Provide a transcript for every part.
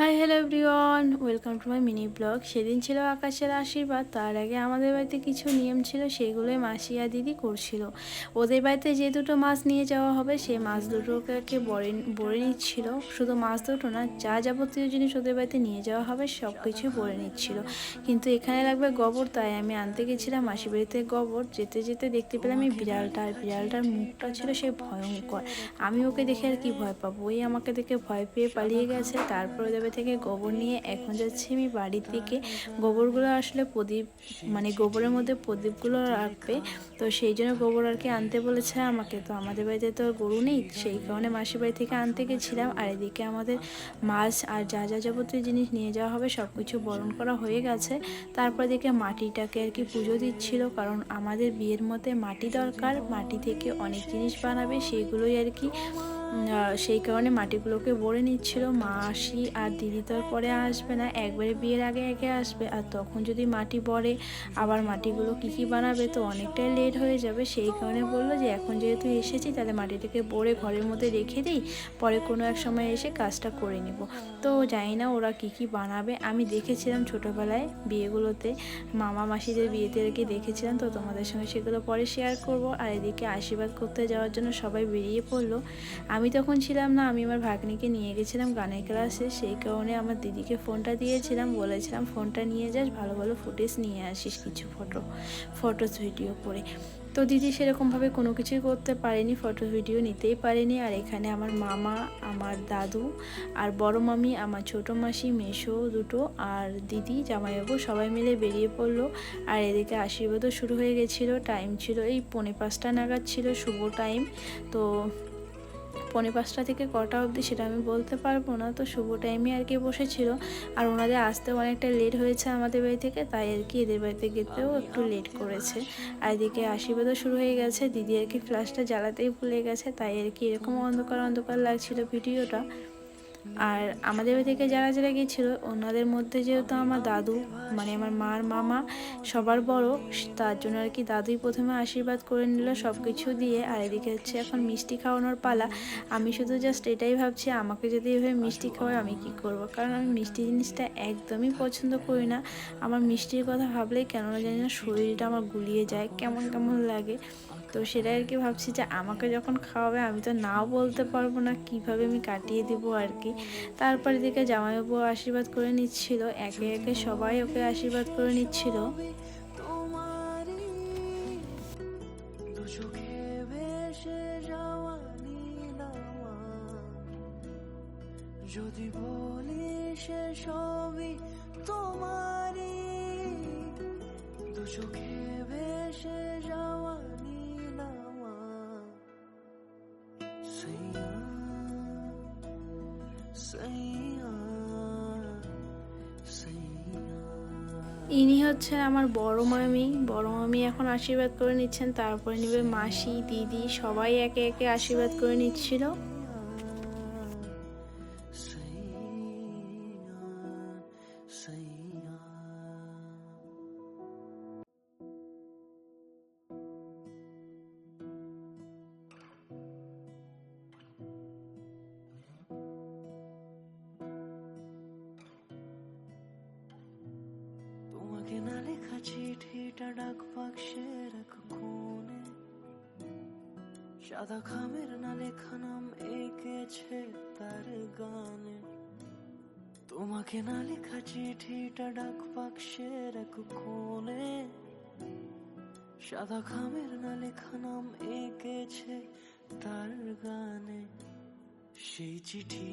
Hi hello everyone welcome to my mini blog সেদিন ছিল আকাশের আশীর্বাদ। তার আগে আমাদের বাড়িতে কিছু নিয়ম ছিল, সেগুলোই মাসিয়া দিদি করছিল। ওদের বাড়িতে যে দুটো মাছ নিয়ে যাওয়া হবে, সেই মাছ দুটোকে বরে বরে নিচ্ছিল। শুধু মাছ দুটো না, যা যাবতীয় জিনিস ওদের বাড়িতে নিয়ে যাওয়া হবে সব কিছু বরে নিচ্ছিল। কিন্তু এখানে লাগবে গোবর, তাই আমি আনতে গেছিলাম মাসি বাড়িতে গোবর। যেতে যেতে দেখতে পেলাম এই বিড়ালটা, আর বিড়ালটার মুখটা ছিল সে ভয়ঙ্কর। আমি ওকে দেখে আর কি ভয় পাবো? ওই আমাকে দেখে ভয় পেয়ে পালিয়ে গেছে। তারপরে দেবে থেকে গোবর নিয়ে এখন যাচ্ছি আমি বাড়ির দিকে। গোবরগুলো আসলে প্রদীপ মানে গোবরের মধ্যে প্রদীপগুলো রাখবে। তো সেই জন্য গোবর আর কি আনতে বলেছে আমাকে। তো আমাদের বাড়িতে তো গরু নেই, সেই কারণে মাসির বাড়ি থেকে আনতে গেছিলাম। আর এদিকে আমাদের মাছ আর যা যা যাবতীয় জিনিস নিয়ে যাওয়া হবে সব কিছু বরণ করা হয়ে গেছে। তারপর দিকে মাটিটাকে আর কি পুজো দিচ্ছিল, কারণ আমাদের বিয়ের মধ্যে মাটি দরকার। মাটি থেকে অনেক জিনিস বানাবে সেইগুলোই আর কি সেই কারণে মাটিগুলোকে ভরে নিচ্ছিল। মাসি আর দিদি তো পরে আসবে না, একবারে বিয়ের আগে আগে আসবে। আর তখন যদি মাটি ভরে আবার মাটিগুলো কী কী বানাবে তো অনেকটাই লেট হয়ে যাবে। সেই কারণে বলল যে, এখন যেহেতু এসেছি, তাহলে মাটিটাকে ভরে ঘরের মধ্যে রেখে দিই। পরে কোনো এক সময় এসে কাজটা করে নিব। তো জানি না ওরা কী কী বানাবে। আমি দেখেছিলাম ছোটোবেলায় বিয়েগুলোতে। মামা মাসিদের বিয়েতে কি দেখেছিলাম। তো তোমাদের সঙ্গে সেগুলো পরে শেয়ার করব। আর এদিকে আশীর্বাদ করতে যাওয়ার জন্য সবাই বেরিয়ে পড়ল। আমি তখন ছিলাম না, আমি আমার ভাগ্নিকে নিয়ে গেছিলাম গানের ক্লাসে। সেই কারণে আমার দিদিকে ফোনটা দিয়েছিলাম, বলেছিলাম, ফোনটা নিয়ে যাস, ভালো ভালো ফুটেজ নিয়ে আসিস কিছু ফটো ফটোস ভিডিও করে। তো দিদি সেরকমভাবে কোনো কিছুই করতে পারেনি ফটো ভিডিও নিতেই পারেনি। আর এখানে আমার মামা, আমার দাদু আর বড় মামি, আমার ছোট মাসি মেশো দুটো আর দিদি, জামাইবাবু সবাই মিলে বেরিয়ে পড়ল। আর এদিকে আশীর্বাদও শুরু হয়ে গেছিল টাইম ছিল, এই পৌনে পাঁচটা নাগাদ ছিল শুভ টাইম তো পৌনে পাঁচটা থেকে কটা অবধি সেটা আমি বলতে পারব না। তো শুভ টাইমে আর কি বসেছিল। আর ওনাদের আসতেও অনেকটা লেট হয়েছে আমাদের বাড়ি থেকে, তাই আর কি এদের বাড়িতে গেতেও একটু লেট করেছে। আর এদিকে আশীর্বাদও শুরু হয়ে গেছে। দিদি আর কি ফ্ল্যাশটা জ্বালাতেই ভুলে গেছে, তাই আর কি এরকম অন্ধকার অন্ধকার লাগছিল ভিডিওটা। আর আমাদের থেকে যারা যারা গিয়েছিল ওনাদের মধ্যে যেহেতু আমার দাদু মানে আমার মার মামা সবার বড়, তার জন্য আর কি দাদুই প্রথমে আশীর্বাদ করে নিল সব কিছু দিয়ে। আর এদিকে হচ্ছে এখন মিষ্টি খাওয়ানোর পালা। আমি শুধু জাস্ট এটাই ভাবছি, আমাকে যদি এভাবে মিষ্টি খাওয়ায় আমি কি করব? কারণ আমি মিষ্টি জিনিসটা একদমই পছন্দ করি না। আমার মিষ্টির কথা ভাবলেই কেননা জানি না শরীরটা আমার গুলিয়ে যায়, কেমন কেমন লাগে। তো সেটাই আর কি ভাবছি যে আমাকে যখন খাওয়াবে আমি তো নাও বলতে পারব না, কীভাবে আমি কাটিয়ে দিব আর কি। তারপর দিকে জামাইবাবু আশীর্বাদ করে নিচ্ছিল, একে একে সবাই ওকে আশীর্বাদ করে নিচ্ছিল। যদি বলি সে সবই তোমারই, দু চোখে ইনি হচ্ছেন আমার বড় মামি। বড় মামি এখন আশীর্বাদ করে নিচ্ছেন। তারপরে নিবে মাসি, দিদি, সবাই একে একে আশীর্বাদ করে নিচ্ছিল। তোমাকে না লেখা চিঠিটা ডাক বাক্সে রাখো কোণে সাদা খামের না লেখা নাম এঁকেছে তার গানে তোমাকে না লেখা চিঠিটা ডাক বাক্সে রাখো কোণে সাদা খামের না লেখা নাম এঁকেছে তার গানে সেই চিঠি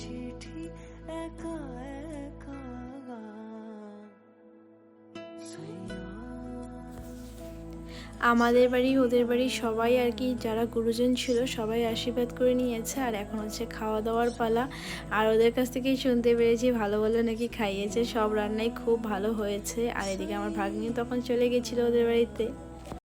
চিঠি একা একা আমাদের বাড়ি, ওদের বাড়ি সবাই আর কি, যারা গুরুজন ছিল সবাই আশীর্বাদ করে নিয়েছে, আর এখন হচ্ছে খাওয়া দাওয়ার পালা। আর ওদের কাছ থেকেই শুনতে পেরেছি, ভালো ভালো নাকি খাইয়েছে, সব রান্নাই খুব ভালো হয়েছে। আর এদিকে আমার ভাগ্নি তখন চলে গেছিল ওদের বাড়িতে।